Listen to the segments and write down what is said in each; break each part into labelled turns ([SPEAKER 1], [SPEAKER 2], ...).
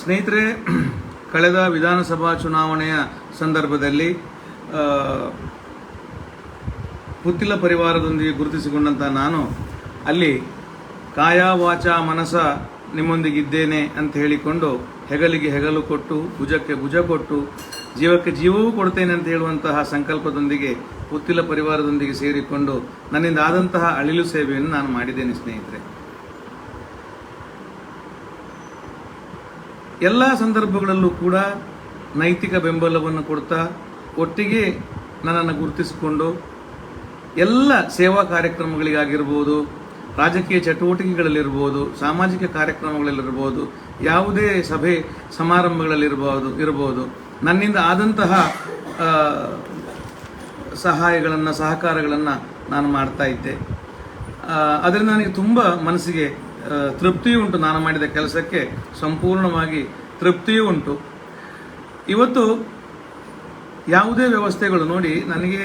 [SPEAKER 1] ಸ್ನೇಹಿತರೆ, ಕಳೆದ ವಿಧಾನಸಭಾ ಚುನಾವಣೆಯ ಸಂದರ್ಭದಲ್ಲಿ ಪುತ್ತಿಲ ಪರಿವಾರದೊಂದಿಗೆ ಗುರುತಿಸಿಕೊಂಡಂಥ ನಾನು, ಅಲ್ಲಿ ಕಾಯ ವಾಚ ಮನಸ ನಿಮ್ಮೊಂದಿಗಿದ್ದೇನೆ ಅಂತ ಹೇಳಿಕೊಂಡು ಹೆಗಲಿಗೆ ಹೆಗಲು ಕೊಟ್ಟು, ಭುಜಕ್ಕೆ ಭುಜ ಕೊಟ್ಟು, ಜೀವಕ್ಕೆ ಜೀವವೂ ಕೊಡ್ತೇನೆ ಅಂತ ಹೇಳುವಂತಹ ಸಂಕಲ್ಪದೊಂದಿಗೆ ಪುತ್ತಿಲ ಪರಿವಾರದೊಂದಿಗೆ ಸೇರಿಕೊಂಡು ನನ್ನಿಂದ ಆದಂತಹ ಅಳಿಲು ಸೇವೆಯನ್ನು ನಾನು ಮಾಡಿದ್ದೇನೆ ಸ್ನೇಹಿತರೆ. ಎಲ್ಲ ಸಂದರ್ಭಗಳಲ್ಲೂ ಕೂಡ ನೈತಿಕ ಬೆಂಬಲವನ್ನು ಕೊಡ್ತಾ ಒಟ್ಟಿಗೆ ನನ್ನನ್ನು ಗುರುತಿಸಿಕೊಂಡು ಎಲ್ಲ ಸೇವಾ ಕಾರ್ಯಕ್ರಮಗಳಿಗಾಗಿರ್ಬೋದು, ರಾಜಕೀಯ ಚಟುವಟಿಕೆಗಳಲ್ಲಿರ್ಬೋದು, ಸಾಮಾಜಿಕ ಕಾರ್ಯಕ್ರಮಗಳಲ್ಲಿರ್ಬೋದು, ಯಾವುದೇ ಸಭೆ ಸಮಾರಂಭಗಳಲ್ಲಿರ್ಬೋದು, ಇರ್ಬೋದು, ನನ್ನಿಂದ ಆದಂತಹ ಸಹಾಯಗಳನ್ನು, ಸಹಕಾರಗಳನ್ನು ನಾನು ಮಾಡ್ತಾ ಇದ್ದೆ. ಅದರಿಂದ ನನಗೆ ತುಂಬ ಮನಸ್ಸಿಗೆ ತೃಪ್ತಿಯೂ ಉಂಟು. ನಾನು ಮಾಡಿದ ಕೆಲಸಕ್ಕೆ ಸಂಪೂರ್ಣವಾಗಿ ತೃಪ್ತಿಯೂ ಉಂಟು. ಇವತ್ತು ಯಾವುದೇ ವ್ಯವಸ್ಥೆಗಳು ನೋಡಿ, ನನಗೆ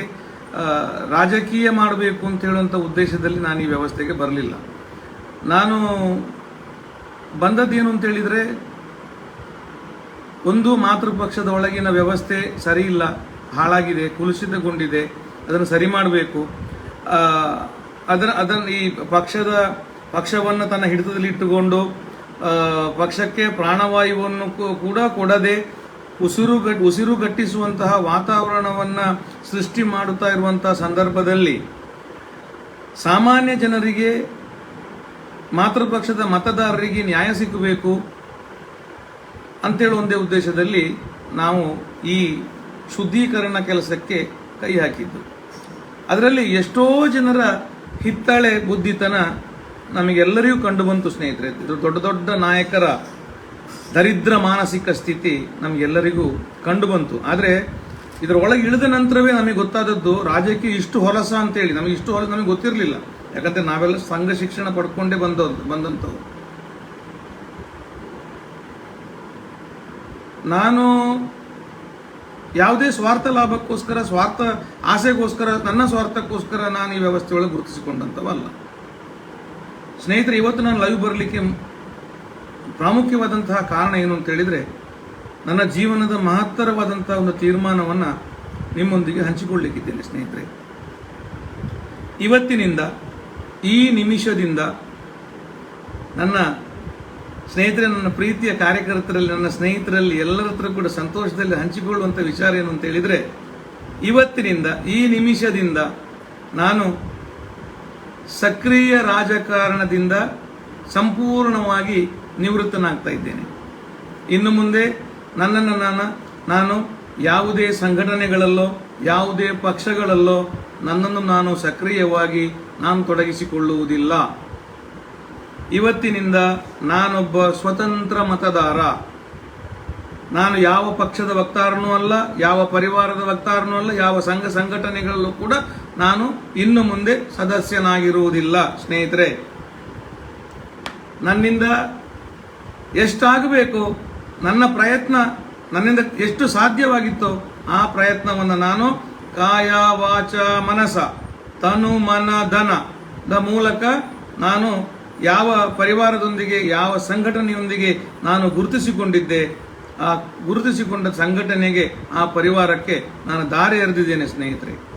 [SPEAKER 1] ರಾಜಕೀಯ ಮಾಡಬೇಕು ಅಂತ ಹೇಳುವಂಥ ಉದ್ದೇಶದಲ್ಲಿ ನಾನು ಈ ವ್ಯವಸ್ಥೆಗೆ ಬರಲಿಲ್ಲ. ನಾನು ಬಂದದ್ದೇನು ಅಂತ ಹೇಳಿದರೆ, ಒಂದು ಮಾತೃಪಕ್ಷದ ಒಳಗಿನ ವ್ಯವಸ್ಥೆ ಸರಿ ಇಲ್ಲ ಹಾಳಾಗಿದೆ, ಕುಲುಷಿತಗೊಂಡಿದೆ, ಅದನ್ನು ಸರಿ ಮಾಡಬೇಕು. ಅದರ, ಅದನ್ನು ಈ ಪಕ್ಷದ ಪಕ್ಷವನ್ನು ತನ್ನ ಹಿಡಿತದಲ್ಲಿ ಇಟ್ಟುಕೊಂಡು ಪಕ್ಷಕ್ಕೆ ಪ್ರಾಣವಾಯುವನ್ನು ಕೂಡ ಕೊಡದೆ ಉಸಿರು ಉಸಿರು ಉಸಿರುಗಟ್ಟಿಸುವಂತಹ ವಾತಾವರಣವನ್ನು ಸೃಷ್ಟಿ ಮಾಡುತ್ತಾ ಇರುವಂತಹ ಸಂದರ್ಭದಲ್ಲಿ ಸಾಮಾನ್ಯ ಜನರಿಗೆ ಮಾತೃಪಕ್ಷದ ಮತದಾರರಿಗೆ ನ್ಯಾಯ ಸಿಕ್ಕಬೇಕು ಅಂತೇಳಿ ಒಂದೇ ಉದ್ದೇಶದಲ್ಲಿ ನಾವು ಈ ಶುದ್ಧೀಕರಣ ಕೆಲಸಕ್ಕೆ ಕೈ ಹಾಕಿದ್ದು. ಅದರಲ್ಲಿ ಎಷ್ಟೋ ಜನರ ಹಿತ್ತಾಳೆ ಬುದ್ಧಿತನ ನಮಗೆಲ್ಲರಿಗೂ ಕಂಡುಬಂತು ಸ್ನೇಹಿತರೆ, ಇದು ದೊಡ್ಡ ದೊಡ್ಡ ನಾಯಕರ ದರಿದ್ರ ಮಾನಸಿಕ ಸ್ಥಿತಿ ನಮಗೆಲ್ಲರಿಗೂ ಕಂಡುಬಂತು ಆದರೆ ಇದರೊಳಗೆ ಇಳಿದ ನಂತರವೇ ನಮಗೆ ಗೊತ್ತಾದದ್ದು ರಾಜಕೀಯ ಇಷ್ಟು ಹೊಲಸ ಅಂತೇಳಿ, ನಮಗೆ ಇಷ್ಟು ಹೊಲಸ ನಮಗೆ ಗೊತ್ತಿರಲಿಲ್ಲ. ಯಾಕಂದ್ರೆ ನಾವೆಲ್ಲ ಸಂಘ ಶಿಕ್ಷಣ ಪಡ್ಕೊಂಡೇ ಬಂದ ಬಂದಂಥವು ನಾನು ಯಾವುದೇ ಸ್ವಾರ್ಥ ಲಾಭಕ್ಕೋಸ್ಕರ, ಸ್ವಾರ್ಥ ಆಸೆಗೋಸ್ಕರ, ನನ್ನ ಸ್ವಾರ್ಥಕ್ಕೋಸ್ಕರ ನಾನು ಈ ವ್ಯವಸ್ಥೆಯೊಳಗೆ ಗುರುತಿಸಿಕೊಂಡಂಥವಲ್ಲ. ಸ್ನೇಹಿತರೆ, ಇವತ್ತು ನಾನು ಲೈವ್ ಬರಲಿಕ್ಕೆ ಪ್ರಾಮುಖ್ಯವಾದಂತಹ ಕಾರಣ ಏನು ಅಂತ ಹೇಳಿದರೆ, ನನ್ನ ಜೀವನದ ಮಹತ್ತರವಾದಂತಹ ಒಂದು ತೀರ್ಮಾನವನ್ನು ನಿಮ್ಮೊಂದಿಗೆ ಹಂಚಿಕೊಳ್ಳಲಿಕ್ಕಿದ್ದೇನೆ ಸ್ನೇಹಿತರೆ. ಇವತ್ತಿನಿಂದ, ಈ ನಿಮಿಷದಿಂದ ನನ್ನ ಸ್ನೇಹಿತರೆ, ನನ್ನ ಪ್ರೀತಿಯ ಕಾರ್ಯಕರ್ತರಲ್ಲಿ, ನನ್ನ ಸ್ನೇಹಿತರಲ್ಲಿ ಎಲ್ಲರ ಹತ್ರ ಕೂಡ ಸಂತೋಷದಲ್ಲಿ ಹಂಚಿಕೊಳ್ಳುವಂಥ ವಿಚಾರ ಏನು ಅಂತ ಹೇಳಿದರೆ, ಇವತ್ತಿನಿಂದ, ಈ ನಿಮಿಷದಿಂದ ನಾನು ಸಕ್ರಿಯ ರಾಜಕಾರಣದಿಂದ ಸಂಪೂರ್ಣವಾಗಿ ನಿವೃತ್ತನಾಗ್ತಾ ಇದ್ದೇನೆ. ಇನ್ನು ಮುಂದೆ ನನ್ನನ್ನು ನಾನು ನಾನು ಯಾವುದೇ ಸಂಘಟನೆಗಳಲ್ಲೋ, ಯಾವುದೇ ಪಕ್ಷಗಳಲ್ಲೋ ನನ್ನನ್ನು ನಾನು ಸಕ್ರಿಯವಾಗಿ ನಾನು ತೊಡಗಿಸಿಕೊಳ್ಳುವುದಿಲ್ಲ. ಇವತ್ತಿನಿಂದ ನಾನೊಬ್ಬ ಸ್ವತಂತ್ರ ಮತದಾರ. ನಾನು ಯಾವ ಪಕ್ಷದ ವಕ್ತಾರನೂ ಅಲ್ಲ, ಯಾವ ಪರಿವಾರದ ವಕ್ತಾರನೂ ಅಲ್ಲ, ಯಾವ ಸಂಘ ಸಂಘಟನೆಗಳಲ್ಲೂ ಕೂಡ ನಾನು ಇನ್ನು ಮುಂದೆ ಸದಸ್ಯನಾಗಿರುವುದಿಲ್ಲ, ಸ್ನೇಹಿತರೆ. ನನ್ನಿಂದ ಎಷ್ಟಾಗಬೇಕು? ನನ್ನ ಪ್ರಯತ್ನ ನನ್ನಿಂದ ಎಷ್ಟು ಸಾಧ್ಯವಾಗಿತ್ತೋ ಆ ಪ್ರಯತ್ನವನ್ನು ನಾನು ಕಾಯ ವಾಚ ಮನಸ, ತನು ಮನ ಧನ ದ ಮೂಲಕ ನಾನು ಯಾವ ಪರಿವಾರದೊಂದಿಗೆ, ಯಾವ ಸಂಘಟನೆಯೊಂದಿಗೆ ನಾನು ಗುರುತಿಸಿಕೊಂಡಿದ್ದೆ, ಆ ಗುರುತಿಸಿಕೊಂಡ ಸಂಘಟನೆಗೆ ಆ ಪರಿವಾರಕ್ಕೆ ನಾನು ದಾರಿ ಎರೆದಿದ್ದೇನೆ ಸ್ನೇಹಿತರೆ.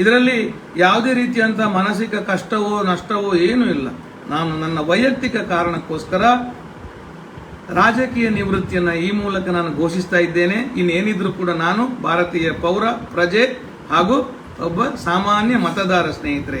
[SPEAKER 1] ಇದರಲ್ಲಿ ಯಾವುದೇ ರೀತಿಯಂಥ ಮಾನಸಿಕ ಕಷ್ಟವೋ ನಷ್ಟವೋ ಏನೂ ಇಲ್ಲ. ನಾನು ನನ್ನ ವೈಯಕ್ತಿಕ ಕಾರಣಕ್ಕೋಸ್ಕರ ರಾಜಕೀಯ ನಿವೃತ್ತಿಯನ್ನು ಈ ಮೂಲಕ ನಾನು ಘೋಷಿಸ್ತಾ ಇದ್ದೇನೆ. ಇನ್ನೇನಿದ್ರೂ ಕೂಡ ನಾನು ಭಾರತೀಯ ಪೌರ, ಪ್ರಜೆ ಹಾಗೂ ಒಬ್ಬ ಸಾಮಾನ್ಯ ಮತದಾರ ಸ್ನೇಹಿತರೆ.